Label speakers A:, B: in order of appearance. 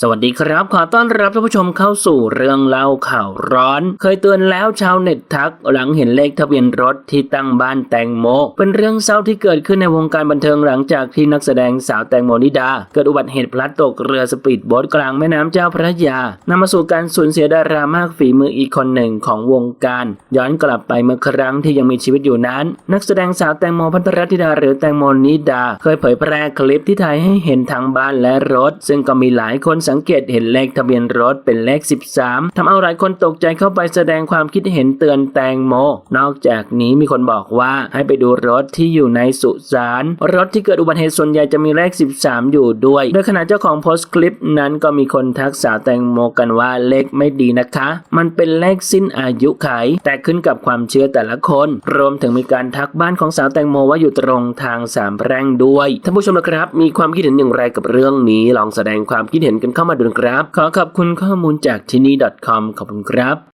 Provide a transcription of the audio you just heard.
A: สวัสดีครับ ขอต้อนรับท่านผู้ชมเข้าสู่เรื่องเล่าข่าวร้อน เคยเตือนแล้วชาวเน็ตทักหลังเห็นเลขทะเบียนรถที่ตั้งบ้านแตงโม เป็นเรื่องเศร้าที่เกิดขึ้นในวงการบันเทิงหลังจากที่นักแสดงสาวแตงโมนิดา เกิดอุบัติเหตุพลัดตกเรือสปีดโบ๊ทกลางแม่น้ำเจ้าพระยานำมาสู่การสูญเสียดารามากฝีมืออีกคนหนึ่งของวงการ ย้อนกลับไปเมื่อครั้งที่ยังมีชีวิตอยู่นั้น นักแสดงสาวแตงโมพัทรธิดาหรือแตงโมนิดา เคยเผยแพร่คลิปที่ถ่ายให้เห็นทั้งบ้านและรถ ซึ่งก็มีหลายคนสังเกตเห็นเลขทะเบียนรถเป็นเลข 13ทำเอาหลายคนตกใจเข้าไปแสดงความคิดเห็นเตือนแตงโม นอกจากนี้มีคนบอกว่าให้ไปดูรถที่อยู่ในสุสานรถที่เกิดอุบัติเหตุส่วนใหญ่จะมีเลข 13 อยู่ด้วย โดยขณะเจ้าของโพสต์คลิปนั้นก็มีคนทักสาวแตงโมกันว่าเลขไม่ดีนะคะ มันเป็นเลขสิ้นอายุไข แต่ขึ้นกับความเชื่อแต่ละคน รวมถึงมีการทักบ้านของสาวแตงโมว่าอยู่ตรงทางสามแพร่งด้วยท่านผู้ชมนะครับ มีความคิดเห็นอย่างไรกับเรื่องนี้ลองแสดงความคิดเห็นกันเข้ามาดูนะครับ ขอขอบคุณข้อมูลจากที่นี่ .com ขอบคุณครับ